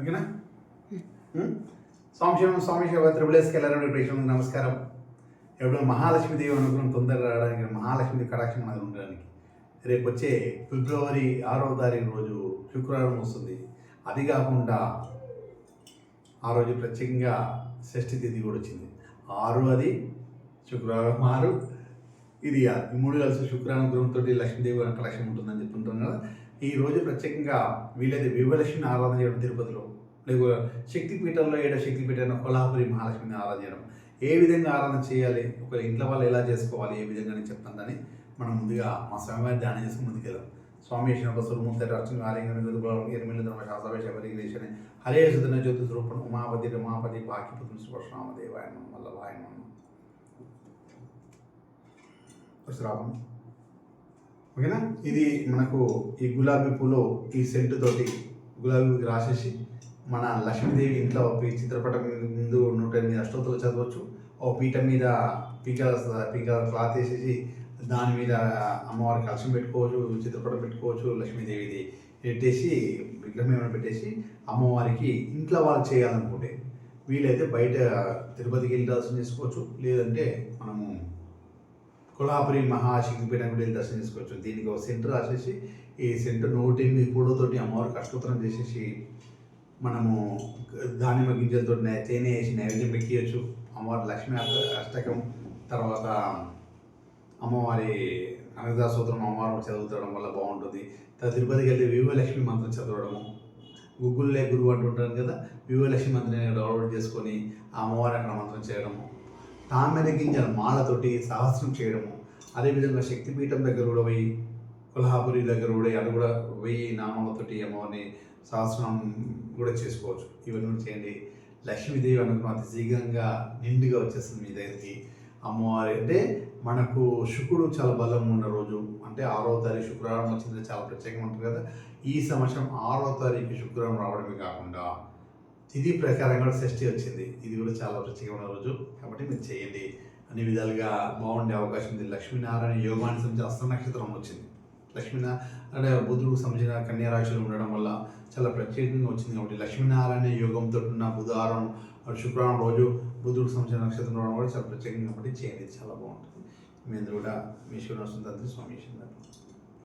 ఓకేనా? స్వామి శివం స్వామి శివ త్రిబులేస్కి వెళ్ళాలని ప్రేక్షకులకు నమస్కారం. ఎప్పుడు మహాలక్ష్మీదేవి అనుగ్రహం తొందరగా రావడానికి మహాలక్ష్మి కటాక్షం అనేది ఉండడానికి. రేపు వచ్చే ఫిబ్రవరి ఆరో తారీఖు రోజు శుక్రవారం వస్తుంది. అది కాకుండా ఆ రోజు ప్రత్యేకంగా షష్ఠి తిథి కూడా వచ్చింది. ఆరు అది శుక్రవారం ఆరు. ఇది ఆరు. మూడు కలిసి శుక్రవారం గ్రహంతో లక్ష్మీదేవి కలెక్షన్ ఉంటుందని చెప్పుకుంటాం కదా. ఈ రోజు ప్రత్యేకంగా వీలైతే వివలక్ష్మిని ఆరాధన చేయడం తిరుపతిలో. లేక శక్తిపీఠంలో ఏడో శక్తిపీఠంలో కొల్హాపురి మహాలక్ష్మిని ఆరాధన చేయడం. ఏ విధంగా ఆరాధన చేయాలి? ఒక ఇంట్లో వాళ్ళు ఎలా చేసుకోవాలి? ఏ విధంగా అని చెప్తానని మనం ముందుగా మా స్వామివారి ధ్యానం చేసుకుని ముందుకెళ్దాం. స్వామి ఒక సురుమూర్తి అర్చన ఆలింగన ఎనిమిది ధర్మ శాస్త్రవేశ పరిగ్రేషన్ హరే సుధన జ్యోతి స్వరూపం ఉమాపతి రమాపతి బాకిపుత్రం వల్ల వల్లభాయ శ్రావణం ఓకేనా? ఇది మనకు ఈ గులాబీ పూలు ఈ సెంటు తోటి గులాబీ రాసేసి మన లక్ష్మీదేవి ఇంట్లో ఈ చిత్రపటం ముందు నూట ఎనిమిది అష్టోత్తలు చదవచ్చు. ఓ పీట మీద పీకల పీకల క్లాత్ వేసేసి దాని మీద అమ్మవారికి కలశం పెట్టుకోవచ్చు చిత్రపటం పెట్టుకోవచ్చు లక్ష్మీదేవిది పెట్టేసి విగ్రహం ఏమైనా పెట్టేసి అమ్మవారికి ఇంట్లో వాళ్ళు చేయాలనుకుంటే వీలైతే బయట తిరుపతికి వెళ్ళి దర్శనం చేసుకోవచ్చు. లేదంటే మనము కొల్హాపురి మహాశక్తిపీఠం కూడా దర్శనం చేసుకోవచ్చు దీనికి ఒక సెంటర్ రాసేసి ఈ సెంటర్ నూట ఎనిమిది పూలతోటి అమ్మవారికి అష్టోత్తరం చేసేసి మనము దానిమ్మ గింజలతో తేనె వేసి నైవేద్యం పెట్టియచ్చు. అమ్మవారి లక్ష్మీ అష్టకం తర్వాత అమ్మవారి అనగదాసూత్రం అమ్మవారు చదువుతడం వల్ల బాగుంటుంది. తర్వాత తిరుపతికి వెళ్తే వివలక్ష్మి మంత్రం చదవడము. గూగుల్లే గురువు అంటుంటారు కదా వివలక్ష్మి మంత్రం డౌన్లోడ్ చేసుకొని ఆ అమ్మవారి అక్కడ మంత్రం చేయడము. తామెర గింజల మాలతోటి సహస్రం చేయడము. అదేవిధంగా శక్తిపీఠం దగ్గర కూడా పోయి కొల్హాపురి దగ్గర కూడా అది కూడా వెయ్యి నామాలతోటి అమ్మవారిని సహస్రం కూడా చేసుకోవచ్చు. ఇవన్నీ కూడా చేయండి. లక్ష్మీదేవి అనుకున్న అతి శీఘ్రంగా నిండుగా వచ్చేస్తుంది మీ దగ్గరికి. అమ్మవారి అంటే మనకు శుక్రుడు చాలా బలం ఉన్న రోజు. అంటే ఆరో తారీఖు శుక్రవారం వచ్చింది చాలా ప్రత్యేకంగా ఉంటుంది కదా. ఈ సంవత్సరం ఆరో తారీఖు శుక్రవారం రావడమే కాకుండా తిథి ప్రకారం కూడా షష్ఠి వచ్చింది. ఇది కూడా చాలా ప్రత్యేకమైన రోజు. కాబట్టి మీరు చేయండి. అన్ని విధాలుగా బాగుండే అవకాశం ఉంది. లక్ష్మీనారాయణ యోగానికి సంబంధించిన అస్త నక్షత్రం వచ్చింది. లక్ష్మీనారాయణ అంటే బుధుడికి సంబంధించిన కన్యా రాశిలో ఉండడం వల్ల చాలా ప్రత్యేకంగా వచ్చింది కాబట్టి లక్ష్మీనారాయణ యోగంతో ఉన్న బుధవారం శుక్రవారం రోజు బుధుడికి సంబంధించిన నక్షత్రం ఉండడం కూడా చాలా ప్రత్యేకంగా కాబట్టి చేయండి. చాలా బాగుంటుంది. మీ అందరూ కూడా మీ శివనర్సం స్వామి